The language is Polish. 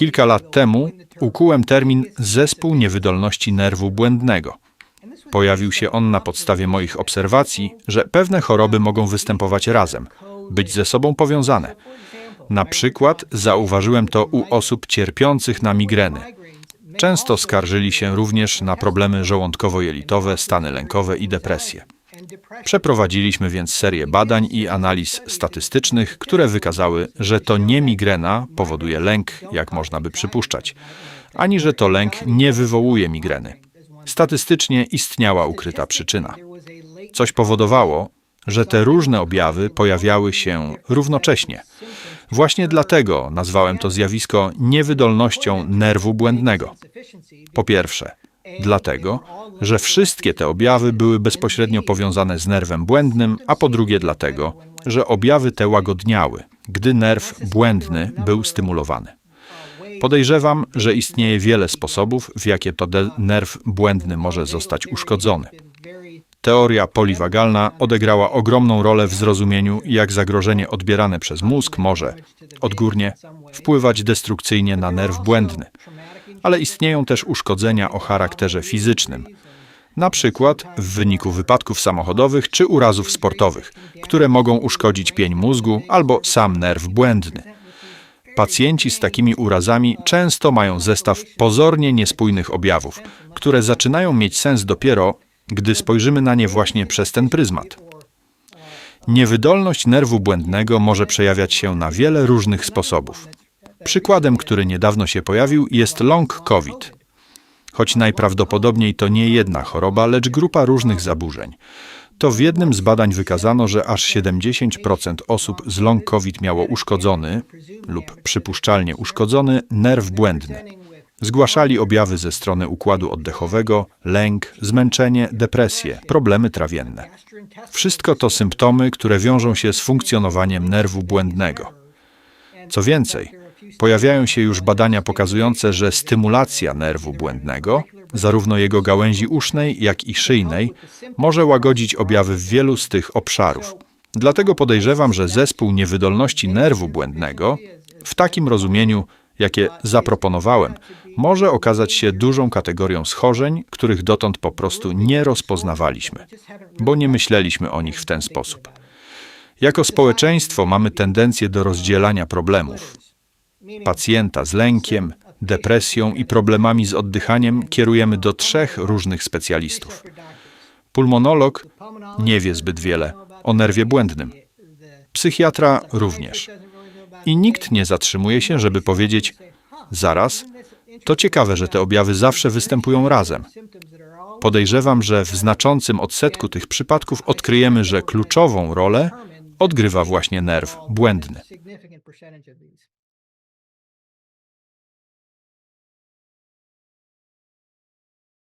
Kilka lat temu ukułem termin zespół niewydolności nerwu błędnego. Pojawił się on na podstawie moich obserwacji, że pewne choroby mogą występować razem, być ze sobą powiązane. Na przykład zauważyłem to u osób cierpiących na migreny. Często skarżyli się również na problemy żołądkowo-jelitowe, stany lękowe i depresję. Przeprowadziliśmy więc serię badań i analiz statystycznych, które wykazały, że to nie migrena powoduje lęk, jak można by przypuszczać, ani że to lęk nie wywołuje migreny. Statystycznie istniała ukryta przyczyna. Coś powodowało, że te różne objawy pojawiały się równocześnie. Właśnie dlatego nazwałem to zjawisko niewydolnością nerwu błędnego. Po pierwsze, dlatego, że wszystkie te objawy były bezpośrednio powiązane z nerwem błędnym, a po drugie dlatego, że objawy te łagodniały, gdy nerw błędny był stymulowany. Podejrzewam, że istnieje wiele sposobów, w jakie to nerw błędny może zostać uszkodzony. Teoria poliwagalna odegrała ogromną rolę w zrozumieniu, jak zagrożenie odbierane przez mózg może, odgórnie, wpływać destrukcyjnie na nerw błędny. Ale istnieją też uszkodzenia o charakterze fizycznym, na przykład w wyniku wypadków samochodowych czy urazów sportowych, które mogą uszkodzić pień mózgu albo sam nerw błędny. Pacjenci z takimi urazami często mają zestaw pozornie niespójnych objawów, które zaczynają mieć sens dopiero, gdy spojrzymy na nie właśnie przez ten pryzmat. Niewydolność nerwu błędnego może przejawiać się na wiele różnych sposobów. Przykładem, który niedawno się pojawił, jest long COVID. Choć najprawdopodobniej to nie jedna choroba, lecz grupa różnych zaburzeń. To w jednym z badań wykazano, że aż 70% osób z long COVID miało uszkodzony lub przypuszczalnie uszkodzony nerw błędny. Zgłaszali objawy ze strony układu oddechowego, lęk, zmęczenie, depresję, problemy trawienne. Wszystko to symptomy, które wiążą się z funkcjonowaniem nerwu błędnego. Co więcej, pojawiają się już badania pokazujące, że stymulacja nerwu błędnego, zarówno jego gałęzi usznej, jak i szyjnej, może łagodzić objawy w wielu z tych obszarów. Dlatego podejrzewam, że zespół niewydolności nerwu błędnego, w takim rozumieniu, jakie zaproponowałem, może okazać się dużą kategorią schorzeń, których dotąd po prostu nie rozpoznawaliśmy, bo nie myśleliśmy o nich w ten sposób. Jako społeczeństwo mamy tendencję do rozdzielania problemów. Pacjenta z lękiem, depresją i problemami z oddychaniem kierujemy do trzech różnych specjalistów. Pulmonolog nie wie zbyt wiele o nerwie błędnym. Psychiatra również. I nikt nie zatrzymuje się, żeby powiedzieć: Zaraz, to ciekawe, że te objawy zawsze występują razem. Podejrzewam, że w znaczącym odsetku tych przypadków odkryjemy, że kluczową rolę odgrywa właśnie nerw błędny.